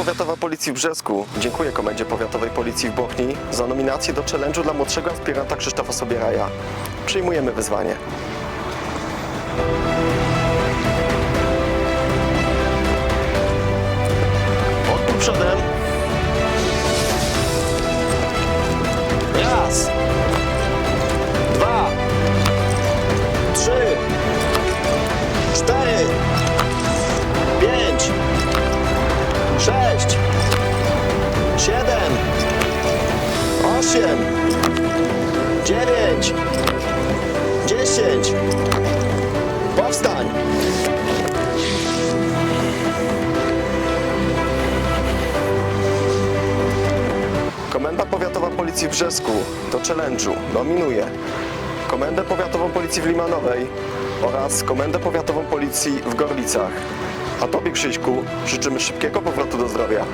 Powiatowa Policji w Brzesku dziękuję Komendzie Powiatowej Policji w Bochni za nominację do challenge'u dla młodszego aspiranta Krzysztofa Sobieraja. Przyjmujemy wyzwanie. Odpór przodem. Raz. Dwa. Trzy. Cztery. Osiem. Dziewięć. Dziesięć. Powstań. Komenda Powiatowa Policji w Brzesku do challenge'u nominuje Komendę Powiatową Policji w Limanowej oraz Komendę Powiatową Policji w Gorlicach. A Tobie, Krzyśku, życzymy szybkiego powrotu do zdrowia.